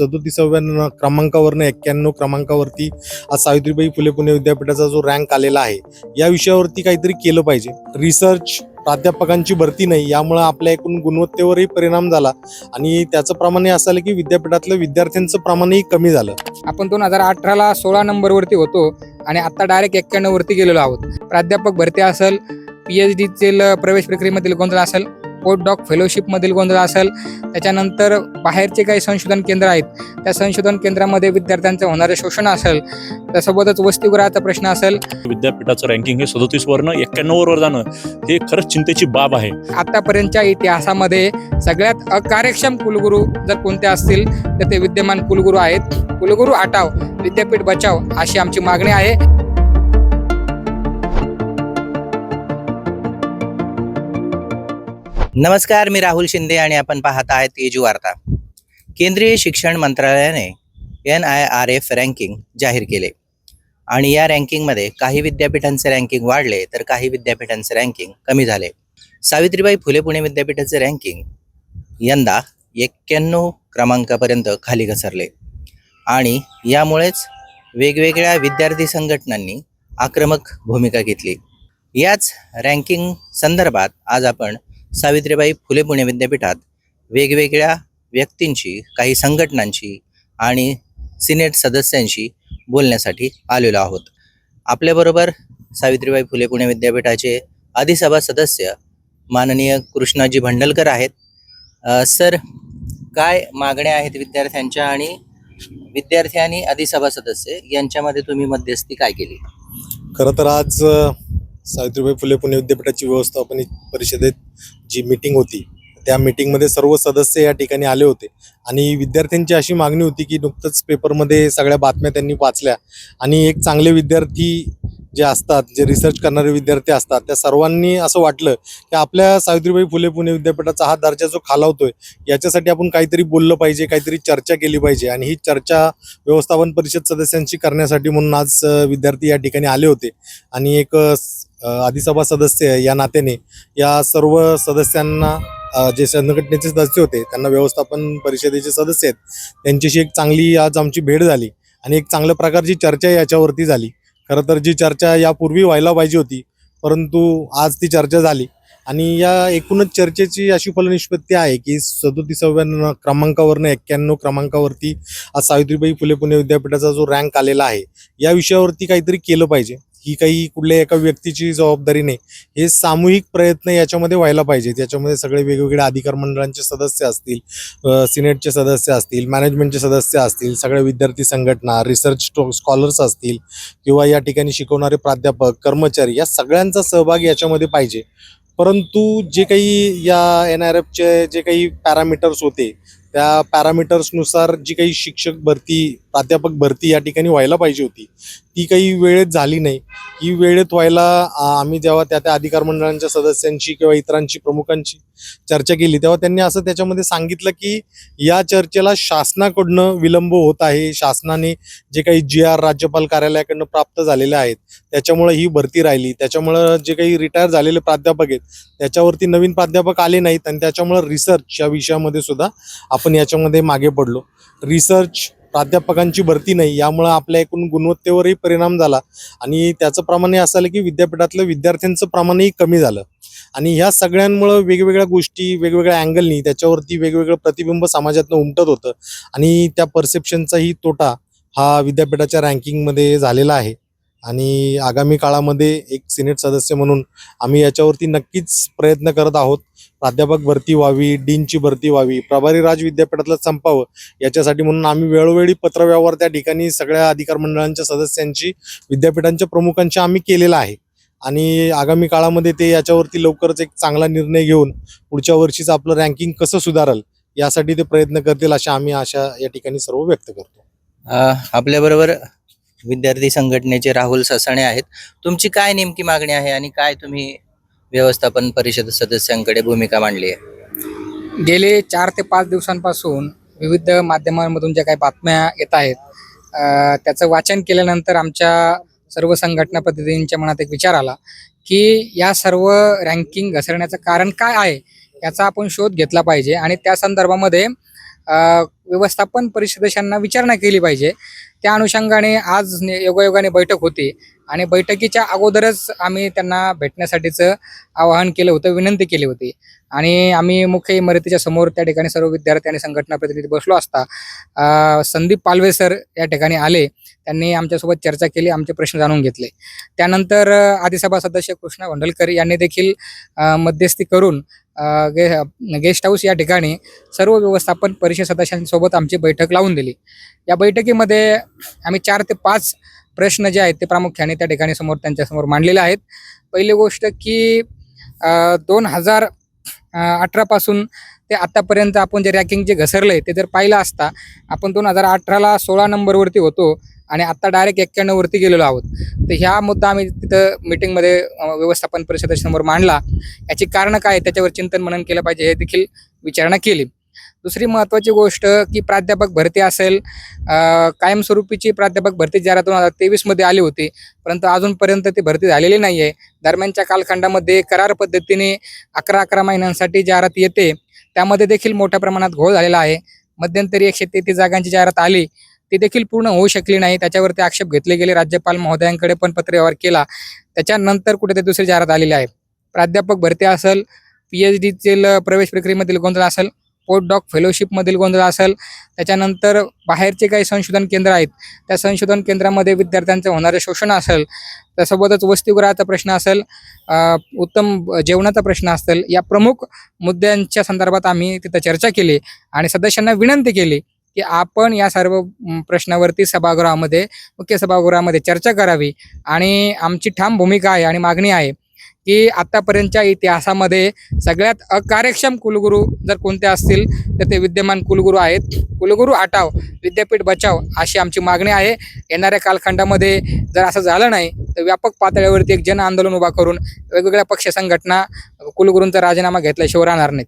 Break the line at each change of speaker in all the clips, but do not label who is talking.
सदोतीसाव्या क्रमांकावरनं एक्क्याण्णव क्रमांकावरती आज सावित्रीबाई फुले पुणे विद्यापीठाचा जो रँक आलेला आहे या विषयावरती काहीतरी केलं पाहिजे. रिसर्च प्राध्यापकांची भरती नाही यामुळं आपल्या एकूण गुणवत्तेवरही परिणाम झाला आणि त्याचं प्रमाण हे असं आलं की विद्यापीठातलं विद्यार्थ्यांचं प्रमाणही कमी झालं.
आपण दोन हजार अठराला सोळा नंबरवरती होतो आणि आता डायरेक्ट एक्क्याण्णववरती गेलेलो आहोत. प्राध्यापक भरती असेल पी एच डीतील प्रवेश प्रक्रियेमधील कोणता असेल पोस्ट डॉक फेलोशिपमधील गोंधळ असेल त्याच्यानंतर बाहेरचे काही संशोधन केंद्र आहेत त्या संशोधन केंद्रामध्ये विद्यार्थ्यांचं होणारं शोषण असेल त्यासोबतच वसतिगृहाचा प्रश्न असेल.
विद्यापीठाचं रँकिंग हे सदोतीस वरनं एक्क्याण्णव वर जाणं हे खरंच चिंतेची बाब आहे.
आतापर्यंतच्या इतिहासामध्ये सगळ्यात अकार्यक्षम कुलगुरू जर कोणते असतील तर ते विद्यमान कुलगुरू आहेत. कुलगुरू हटाव विद्यापीठ बचाव अशी आमची मागणी आहे.
नमस्कार मी राहुल शिंदे आणि आपण पाहत आहात तेजू वार्ता केंद्रीय शिक्षण मंत्रालयाने N I R F ranking जाहीर केले. आणि या रँकिंगमध्ये काही विद्यापीठांचे रँकिंग वाढले तर काही विद्यापीठांचे रँकिंग कमी झाले. सावित्रीबाई फुले पुणे विद्यापीठाचे रँकिंग यंदा एक्क्याण्णव क्रमांकापर्यंत खाली घसरले. आणि यामुळेच वेगवेगळ्या विद्यार्थी संघटनांनी आक्रमक भूमिका घेतली. याच रँकिंग संदर्भात आज आपण सावित्रीबाई फुले पुणे विद्यापीठात वेगवेगळ्या व्यक्तींची काही संघटनांची आणि सिनेट सदस्यांशी बोलण्यासाठी आलेलो आहोत. आपल्याबरोबर सावित्रीबाई फुले पुणे विद्यापीठाचे अधिसभा सदस्य माननीय कृष्णाजी भंडलकर आहेत. सर काय मागण्या आहेत विद्यार्थ्यांच्या आणि विद्यार्थी आणि अधिसभा सदस्य यांच्यामध्ये तुम्ही मध्यस्थी काय केली?
खरं तर आज सावित्रीबाई फुले पुणे विद्यापीठाची व्यवस्थापन परिषदेत जी मीटिंग होती त्या मीटिंगमध्ये सर्व सदस्य या ठिकाणी आले होते. आणि विद्यार्थ्यांची अशी मागणी होती की नुकतंच पेपरमध्ये सगळ्या बातम्या त्यांनी वाचल्या. आणि एक चांगले विद्यार्थी जे असतात जे रिसर्च करणारे विद्यार्थी असतात त्या सर्वांनी असं वाटलं की आपल्या सावित्रीबाई फुले पुणे विद्यापीठाचा हा दर्जा जो खालावतोय याच्यासाठी आपण काहीतरी बोललं पाहिजे काहीतरी चर्चा केली पाहिजे. आणि ही चर्चा व्यवस्थापन परिषद सदस्यांशी करण्यासाठी म्हणून आज विद्यार्थी या ठिकाणी आले होते. आणि एक अ, अधिसभा सदस्य या नात्याने या सर्व सदस्यांना जे संघटनेचे सदस्य होते त्यांना व्यवस्थापन परिषदेचे सदस्य आहेत त्यांच्याशी एक चांगली आज आमची भेट झाली आणि एक चांगल्या प्रकारची चर्चा याच्यावरती झाली. खरं तर जी चर्चा यापूर्वी व्हायला पाहिजे होती परंतु आज ती चर्चा झाली आणि या एकूणच चर्चेची अशी फलनिष्पत्ती आहे की सदोतीसाव्या क्रमांकावरनं एक्क्याण्णव क्रमांकावरती आज सावित्रीबाई फुले पुणे विद्यापीठाचा जो रँक आलेला आहे या विषयावरती काहीतरी केलं पाहिजे. ही काही कुठल्या एका व्यक्तीची जबाबदारी नाही. हे सामूहिक प्रयत्न याच्यामध्ये व्हायला पाहिजेत. याच्यामध्ये सगळे वेगवेगळे अधिकार मंडळांचे सदस्य असतील सिनेटचे सदस्य असतील मॅनेजमेंटचे सदस्य असतील सगळ्या विद्यार्थी संघटना रिसर्च स्कॉलर्स असतील किंवा या ठिकाणी शिकवणारे प्राध्यापक कर्मचारी या सगळ्यांचा सहभाग याच्यामध्ये पाहिजे. परंतु जे काही या एन आर एफचे जे काही पॅरामीटर्स होते त्या पॅरामीटर्सनुसार जी काही शिक्षक भरती प्राध्यापक भरती या ठिकाणी व्हायला पाहिजे होती ती काही वेळेत झाली नाही. ही वेळेत व्हायला आम्ही जेव्हा त्या त्या अधिकार मंडळांच्या सदस्यांची किंवा इतरांची प्रमुखांची चर्चा केली तेव्हा त्यांनी असं त्याच्यामध्ये सांगितलं की या चर्चेला शासनाकडनं विलंब होत आहे. शासनाने जे काही जी आर राज्यपाल कार्यालयाकडनं प्राप्त झालेले आहेत त्याच्यामुळे ही भरती राहिली. त्याच्यामुळं जे काही रिटायर झालेले प्राध्यापक आहेत त्याच्यावरती नवीन प्राध्यापक आले नाहीत आणि त्याच्यामुळं रिसर्च या विषयामध्ये सुद्धा आपण याच्यामध्ये मागे पडलो. रिसर्च प्राध्यापकांची भरती नाही यामुळं आपल्या एकूण गुणवत्तेवरही परिणाम झाला. आणि त्याचं प्रमाण हे असं आलं की विद्यापीठातलं विद्यार्थ्यांचं प्रमाणही कमी झालं. आणि ह्या सगळ्यांमुळं वेगवेगळ्या गोष्टी वेगवेगळ्या अँगलनी त्याच्यावरती वेगवेगळं प्रतिबिंब समाजातनं उमटत होतं. आणि त्या परसेप्शनचाही तोटा हा विद्यापीठाच्या रँकिंगमध्ये झालेला आहे. आणि आगामी काळामध्ये एक सिनेट सदस्य म्हणून आम्ही याच्यावरती नक्कीच प्रयत्न करत आहोत. प्राध्यापक भरती व्हावी डीनची भरती व्हावी प्रभारी राज विद्यापीठातलं संपावं याच्यासाठी म्हणून आम्ही वेळोवेळी पत्रव्यवहार त्या ठिकाणी सगळ्या अधिकार मंडळांच्या सदस्यांची विद्यापीठांच्या प्रमुखांची आम्ही केलेला आहे. आणि आगामी काळामध्ये ते याच्यावरती लवकरच एक चांगला निर्णय घेऊन पुढच्या वर्षीचं आपलं रँकिंग कसं सुधारल यासाठी ते प्रयत्न करतील अशा आम्ही आशा या ठिकाणी सर्व व्यक्त करतो.
आपल्याबरोबर विद्यार्थी संघटनेचे राहुल ससाणे आहेत. तुमची काय नेमकी मागणी आहे आणि काय तुम्ही व्यवस्थापन परिषद सदस्यांकडे भूमिका मांडली आहे.
गेले चार ते पाच दिवसांपासून विविध माध्यमांमधून ज्या काही बातम्या येत आहेत त्याचं वाचन केल्यानंतर आमच्या सर्व संघटना प्रतिनिधींच्या मनात एक विचार आला की या सर्व रँकिंग घसरण्याचं कारण काय आहे याचा आपण शोध घेतला पाहिजे आणि त्या संदर्भामध्ये व्यवस्थापन परिषदेशांना विचारणा केली पाहिजे. त्या अनुषंगाने आज योगायोगाने बैठक होती. आणि बैठकीच्या अगोदरच आम्ही त्यांना भेटण्यासाठीचं आवाहन केलं होतं विनंती केली होती. आणि आम्ही मुख्य इमारतीच्या समोर त्या ठिकाणी सर्व विद्यार्थी आणि संघटना प्रतिनिधी बसलो असता संदीप पालवे सर या ठिकाणी आले. त्यांनी आमच्यासोबत चर्चा केली आमचे प्रश्न जाणून घेतले. त्यानंतर आदिसभा सदस्य कृष्णा भंडलकर यांनी देखील मध्यस्थी करून गे गेस्ट हाऊस या ठिकाणी सर्व व्यवस्थापन परिषद सदस्यांसोबत आमची बैठक लावून दिली. या बैठकीमध्ये आम्ही चार ते पाच प्रश्न जे आहेत ते प्रामुख्याने त्या ठिकाणी समोर त्यांच्यासमोर मांडलेले आहेत. पहिली गोष्ट की दोन हजार अठरापासून ते आत्तापर्यंत आपण जे रँकिंग जे घसरलं आहे ते जर पाहिलं असता आपण दोन हजार अठराला सोळा नंबरवरती होतो आणि आत्ता डायरेक्ट एक्क्याण्णववरती गेलेलो आहोत. तर ह्या मुद्दा आम्ही तिथं मिटिंगमध्ये व्यवस्थापन परिषदेसमोर मांडला. याची कारणं काय? त्याच्यावर चिंतन मनन केलं पाहिजे हे देखील विचारणा केली. दुसरी महत्त्वाची गोष्ट की प्राध्यापक भरती असेल कायमस्वरूपीची प्राध्यापक भरती जाहिरात दोन हजार तेवीसमध्ये आली होती परंतु अजूनपर्यंत ती भरती झालेली नाही आहे दरम्यानच्या कालखंडामध्ये करार पद्धतीने अकरा अकरा महिन्यांसाठी जाहिरात येते. त्यामध्ये देखील मोठ्या प्रमाणात घोळ झालेला आहे. मध्यंतरी एकशे तेहतीस जागांची जाहिरात आली. ती देखील पूर्ण होऊ शकली नाही. त्याच्यावरती आक्षेप घेतले गेले. राज्यपाल महोदयांकडे पण पत्रव्यवहार केला. त्याच्यानंतर कुठेतरी दुसरी जाहिरात आलेली आहे. प्राध्यापक भरती असेल पी एच डीतील प्रवेश प्रक्रियेमधील गोंधळ असेल पोस्ट डॉक फेलोशिपमधील गोंधळ असेल त्याच्यानंतर बाहेरचे काही संशोधन केंद्र आहेत त्या संशोधन केंद्रामध्ये विद्यार्थ्यांचं होणारे शोषण असेल त्यासोबतच वसतिगृहाचा प्रश्न असेल उत्तम जेवणाचा प्रश्न असेल या प्रमुख मुद्द्यांच्या संदर्भात आम्ही तिथं चर्चा केली आणि सदस्यांना विनंती केली की आपण या सर्व प्रश्नावरती सभागृहामध्ये मुख्य सभागृहामध्ये चर्चा करावी. आणि आमची ठाम भूमिका आहे आणि मागणी आहे की आतापर्यंतच्या इतिहासामध्ये सगळ्यात अकार्यक्षम कुलगुरू जर कोणते असतील तर ते विद्यमान कुलगुरू आहेत. कुलगुरू हटाव विद्यापीठ बचाव अशी आमची मागणी आहे. येणाऱ्या कालखंडामध्ये जर असं झालं नाही तर व्यापक पातळीवरती एक जन आंदोलन उभा करून वेगवेगळ्या पक्ष संघटना कुलगुरूंचा राजीनामा घेतल्याशिवाय राहणार नाहीत.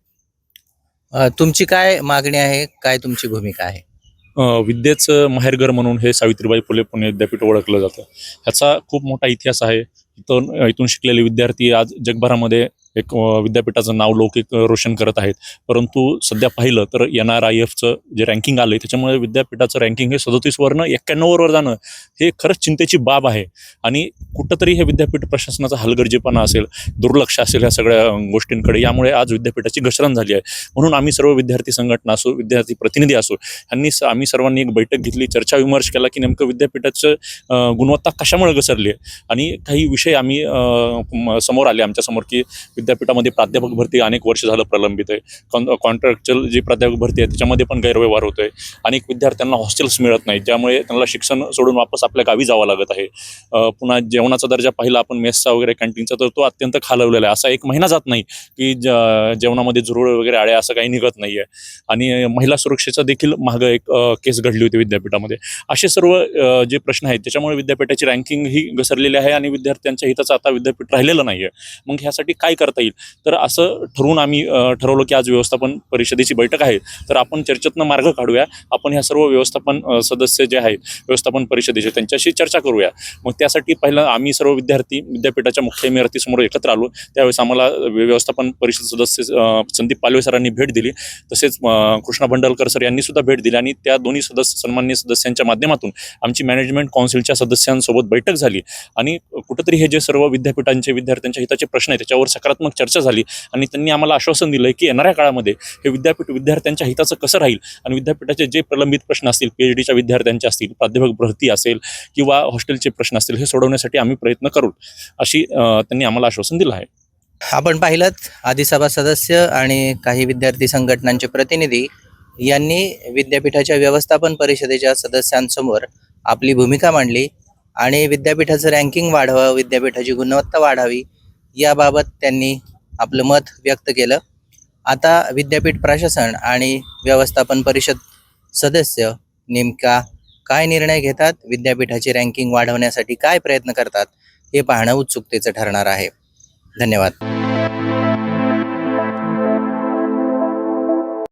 तुमची काय मागणी आहे? काय तुमची भूमिका आहे?
विद्येचं माहेरघर म्हणून हे सावित्रीबाई फुले पुणे विद्यापीठ ओळखलं जातं. ह्याचा खूप मोठा इतिहास आहे. इथून इथून शिकलेले विद्यार्थी आज जगभरामध्ये एक विद्यापीठाचं नाव लौकिक रोशन करत आहेत. परंतु सध्या पाहिलं तर एन आर आय एफचं जे रँकिंग आलं त्याच्यामुळे विद्यापीठाचं रँकिंग हे सदतीसवरनं एक्क्याण्णववर जाणं हे खरंच चिंतेची बाब आहे. आणि कुठंतरी हे विद्यापीठ प्रशासनाचा हलगर्जीपणा असेल दुर्लक्ष असेल ह्या सगळ्या गोष्टींकडे यामुळे आज विद्यापीठाची घसरण झाली आहे. म्हणून आम्ही सर्व विद्यार्थी संघटना असो विद्यार्थी प्रतिनिधी असो ह्यांनी आम्ही सर्वांनी एक बैठक घेतली चर्चा विमर्श केला की नेमकं विद्यापीठाचं गुणवत्ता कशामुळे घसरली आहे? आणि काही विषय आम्ही समोर आले आमच्यासमोर की विद्यापीठामध्ये प्राध्यापक भरती अनेक वर्ष झालं प्रलंबित आहे. कॉन कॉन्ट्रॅक्च्युअल जी प्राध्यापक भरती आहे त्याच्यामध्ये पण गैरव्यवहार होतोय. अनेक विद्यार्थ्यांना हॉस्टेल्स मिळत नाहीत ज्यामुळे त्यांना शिक्षण सोडून वापस आपल्या गावी जावं लागत आहे. पुन्हा जेवणाचा दर्जा पाहिला आपण मेसचा वगैरे कॅन्टीनचा तर तो अत्यंत खालवलेला आहे. असा एक महिना जात नाही की ज- जेवणामध्ये झुरळ वगैरे आळे असं काही निघत नाही आहे आणि महिला सुरक्षेचा देखील मागं एक केस घडली होती विद्यापीठामध्ये. असे सर्व जे प्रश्न आहेत त्याच्यामुळे विद्यापीठाची रँकिंग ही घसरलेली आहे आणि विद्यार्थ्यांच्या हिताचं आता विद्यापीठ राहिलेलं नाही आहे मग ह्यासाठी काय करता करता येईल. तर असं ठरवून आम्ही ठरवलं की आज व्यवस्थापन परिषदेची बैठक आहे. तर आपण चर्चेतनं मार्ग काढूया. आपण ह्या सर्व व्यवस्थापन सदस्य जे आहेत व्यवस्थापन परिषदेचे त्यांच्याशी चर्चा करूया. मग त्यासाठी पहिलं आम्ही सर्व विद्यार्थी विद्यापीठाच्या मुख्य इमारतीसमोर एकत्र आलो. त्यावेळेस आम्हाला व्यवस्थापन परिषद सदस्य संदीप पालवे सरांनी भेट दिली. तसेच कृष्णा भंडलकर सर यांनी सुद्धा भेट दिली. आणि त्या दोन्ही सदस्य सन्मान्य सदस्यांच्या माध्यमातून आमची मॅनेजमेंट काउन्सिलच्या सदस्यांसोबत बैठक झाली. आणि कुठंतरी हे जे सर्व विद्यापीठांचे विद्यार्थ्यांच्या हिताचे प्रश्न आहेत त्याच्यावर सकारात्मक चर्चा झाली आणि त्यांनी आम्हाला आश्वासन दिलं की येणाऱ्या काळामध्ये हे विद्यापीठ विद्यार्थ्यांच्या हिताचं कसं राहील? आणि विद्यापीठाचे जे प्रलंबित प्रश्न असतील पी एच डीच्या विद्यार्थ्यांचे असतील प्राध्यापक भरती असेल किंवा हॉस्टेलचे प्रश्न असतील हे सोडवण्यासाठी आम्ही प्रयत्न करू. अशी त्यांनी आम्हाला आश्वासन दिलं आहे.
आपण पाहिलं आदिसभा सदस्य आणि काही विद्यार्थी संघटनांचे प्रतिनिधी यांनी विद्यापीठाच्या व्यवस्थापन परिषदेच्या सदस्यांसमोर आपली भूमिका मांडली आणि विद्यापीठाचं रँकिंग वाढवावं विद्यापीठाची गुणवत्ता वाढावी याबाबत त्यांनी आपलं मत व्यक्त केलं. आता विद्यापीठ प्रशासन आणि व्यवस्थापन परिषद सदस्य नेमका काय निर्णय घेतात? विद्यापीठाची रँकिंग वाढवण्यासाठी काय प्रयत्न करतात? हे पाहणं उत्सुकतेचं ठरणार आहे. धन्यवाद.